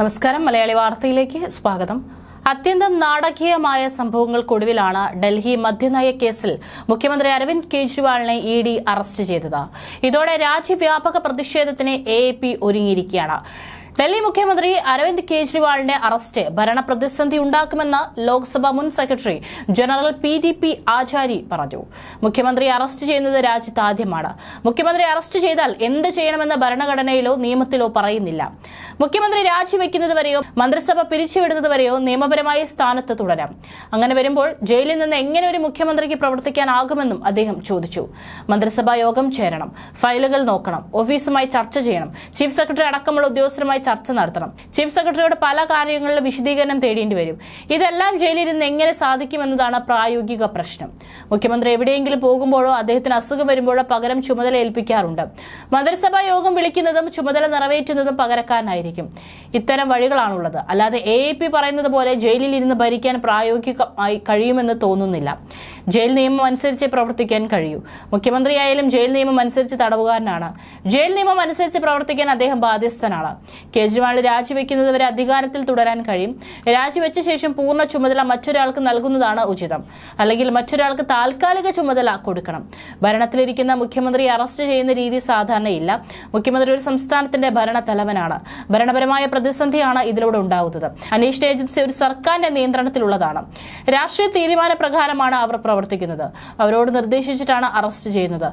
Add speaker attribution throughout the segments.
Speaker 1: നമസ്കാരം. മലയാളി വാർത്തയിലേക്ക് സ്വാഗതം. അത്യന്തം നാടകീയമായ സംഭവങ്ങൾക്കൊടുവിലാണ് ഡൽഹി മദ്യനയ കേസിൽ മുഖ്യമന്ത്രി അരവിന്ദ് കെജ്രിവാളിനെ ഇ ഡി അറസ്റ്റ് ചെയ്തത്. ഇതോടെ രാജ്യവ്യാപക പ്രതിഷേധത്തിന് എ ഒരുങ്ങിയിരിക്കുകയാണ്. ഡൽഹി മുഖ്യമന്ത്രി അരവിന്ദ് കെജ്രിവാളിന്റെ അറസ്റ്റ്. ഭരണ പ്രതിസന്ധി ഉണ്ടാക്കുമെന്ന് ലോക്സഭ മുൻ secretary general P D P Achari പറഞ്ഞു. മുഖ്യമന്ത്രി അറസ്റ്റ് ചെയ്യുന്നത് രാജ്യത്ത് ആദ്യമാണ്. മുഖ്യമന്ത്രി അറസ്റ്റ് ചെയ്താൽ എന്ത് ചെയ്യണമെന്ന് ഭരണഘടനയിലോ നിയമത്തിലോ പറയുന്നില്ല. മുഖ്യമന്ത്രി രാജിവെക്കുന്നതുവരെയോ മന്ത്രിസഭ പിരിച്ചുവിടുന്നതുവരെയോ നിയമപരമായ സ്ഥാനത്ത് തുടരാം. അങ്ങനെ വരുമ്പോൾ ജയിലിൽ നിന്ന് എങ്ങനെ ഒരു മുഖ്യമന്ത്രിക്ക് പ്രവർത്തിക്കാനാകുമെന്നും അദ്ദേഹം ചോദിച്ചു. മന്ത്രിസഭാ യോഗം ചേരണം. ഫയലുകൾ നോക്കണം. ഓഫീസുമായി ചർച്ച ചെയ്യണം. ചീഫ് സെക്രട്ടറി അടക്കമുള്ള ഉദ്യോഗസ്ഥരുമായി ചർച്ച നടത്തണം. ചീഫ് സെക്രട്ടറിയുടെ പല കാര്യങ്ങളിലും വിശദീകരണം തേടേണ്ടി വരും. ഇതെല്ലാം ജയിലിൽ നിന്ന് എങ്ങനെ സാധിക്കുമെന്നതാണ് പ്രായോഗിക പ്രശ്നം. മുഖ്യമന്ത്രി എവിടെയെങ്കിലും പോകുമ്പോഴോ അദ്ദേഹത്തിന് അസുഖം വരുമ്പോഴോ പകരം ചുമതല ഏൽപ്പിക്കാറുണ്ട്. മന്ത്രിസഭാ യോഗം വിളിക്കുന്നതും ചുമതല നിറവേറ്റുന്നതും പകരക്കാരനായിരിക്കും. ഇത്തരം വഴികളാണുള്ളത്. അല്ലാതെ എ പറയുന്നത് പോലെ ജയിലിൽ ഇരുന്ന് ഭരിക്കാൻ പ്രായോഗികമായി കഴിയുമെന്ന് തോന്നുന്നില്ല. ജയിൽ നിയമം അനുസരിച്ച് പ്രവർത്തിക്കാൻ കഴിയൂ. മുഖ്യമന്ത്രിയായാലും ജയിൽ നിയമം അനുസരിച്ച് തടവുകാരനാണ്. ജയിൽ നിയമം അനുസരിച്ച് പ്രവർത്തിക്കാൻ അദ്ദേഹം ബാധ്യസ്ഥനാണ്. കേജ്രിവാൾ രാജിവെക്കുന്നതുവരെ അധികാരത്തിൽ തുടരാൻ കഴിയും. രാജിവെച്ച ശേഷം പൂർണ ചുമതല മറ്റൊരാൾക്ക് നൽകുന്നതാണ് ഉചിതം. അല്ലെങ്കിൽ മറ്റൊരാൾക്ക് താൽക്കാലിക ചുമതല കൊടുക്കണം. ഭരണത്തിലിരിക്കുന്ന മുഖ്യമന്ത്രി അറസ്റ്റ് ചെയ്യുന്ന രീതി സാധാരണയില്ല. മുഖ്യമന്ത്രി ഒരു സംസ്ഥാനത്തിന്റെ ഭരണ തലവനാണ് ഭരണപരമായ പ്രതിസന്ധിയാണ് ഇതിലൂടെ ഉണ്ടാകുന്നത് അന്വേഷണ ഏജൻസി ഒരു സർക്കാരിന്റെ നിയന്ത്രണത്തിലുള്ളതാണ്. രാഷ്ട്രീയ തീരുമാന പ്രകാരമാണ് അവർ പ്രവർത്തിക്കുന്നത്. അവരോട് നിർദ്ദേശിച്ചിട്ടാണ് അറസ്റ്റ് ചെയ്യുന്നത്.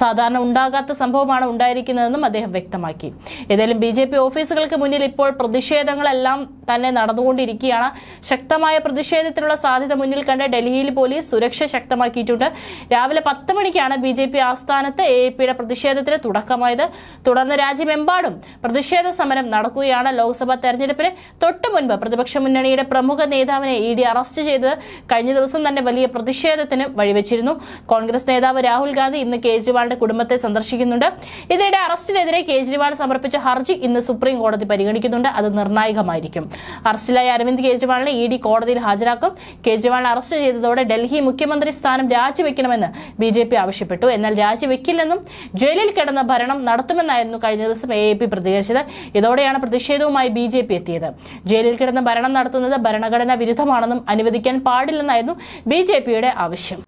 Speaker 1: സാധാരണ ഉണ്ടാകാത്ത സംഭവമാണ് ഉണ്ടായിരിക്കുന്നതെന്നും അദ്ദേഹം വ്യക്തമാക്കി. ഏതായാലും ബി ജെ പി ഓഫീസുകൾക്ക് മുന്നിൽ ഇപ്പോൾ പ്രതിഷേധങ്ങളെല്ലാം തന്നെ നടന്നുകൊണ്ടിരിക്കുകയാണ്. ശക്തമായ പ്രതിഷേധത്തിനുള്ള സാധ്യത മുന്നിൽ കണ്ട് ഡൽഹിയിൽ പോലീസ് സുരക്ഷ ശക്തമാക്കിയിട്ടുണ്ട്. രാവിലെ പത്ത് മണിക്കാണ് ബി ജെ പി ആസ്ഥാനത്ത് എ പിയുടെ പ്രതിഷേധത്തിന് തുടക്കമായത്. തുടർന്ന് രാജ്യമെമ്പാടും പ്രതിഷേധ സമരം നടക്കുകയാണ് ലോക്സഭാ തെരഞ്ഞെടുപ്പിന്. തൊട്ടു മുൻപ് പ്രതിപക്ഷ മുന്നണിയുടെ പ്രമുഖ നേതാവിനെ ഇ ഡി അറസ്റ്റ് ചെയ്ത് കഴിഞ്ഞ ദിവസം തന്നെ വലിയ പ്രതിഷേധത്തിന് വഴിവെച്ചിരുന്നു. കോൺഗ്രസ് നേതാവ് രാഹുൽ ഗാന്ധി ഇന്ന് കേജ്രിവാളിന്റെ കുടുംബത്തെ സന്ദർശിക്കുന്നുണ്ട്. ഇതിനിടെ അറസ്റ്റിനെതിരെ കേജ്രിവാൾ സമർപ്പിച്ച ഹർജി ഇന്ന് സുപ്രീം കോടതി പരിഗണിക്കുന്നുണ്ട്. അത് നിർണായകമായിരിക്കും. അറസ്റ്റിലായ അരവിന്ദ് കേജ്രിവാളിനെ ഇ ഡി കോടതിയിൽ ഹാജരാക്കും. കേജ്രിവാൾ അറസ്റ്റ് ചെയ്തതോടെ ഡൽഹി മുഖ്യമന്ത്രി സ്ഥാനം രാജിവെക്കണമെന്ന് ബി ജെ പി ആവശ്യപ്പെട്ടു. എന്നാൽ രാജിവെക്കില്ലെന്നും ജയിലിൽ കിടന്ന ഭരണം നടത്തുമെന്നായിരുന്നു കഴിഞ്ഞ ദിവസം എ എ പി പ്രതികരിച്ചത്. ഇതോടെയാണ് പ്രതിഷേധവുമായി ബി ജെ പി എത്തിയത്. ജയിലിൽ കിടന്ന ഭരണം നടത്തുന്നത് ഭരണഘടനാ വിരുദ്ധമാണെന്നും അനുവദിക്കാൻ പാടില്ലെന്നായിരുന്നു ബി ജെ പിയുടെ ആവശ്യം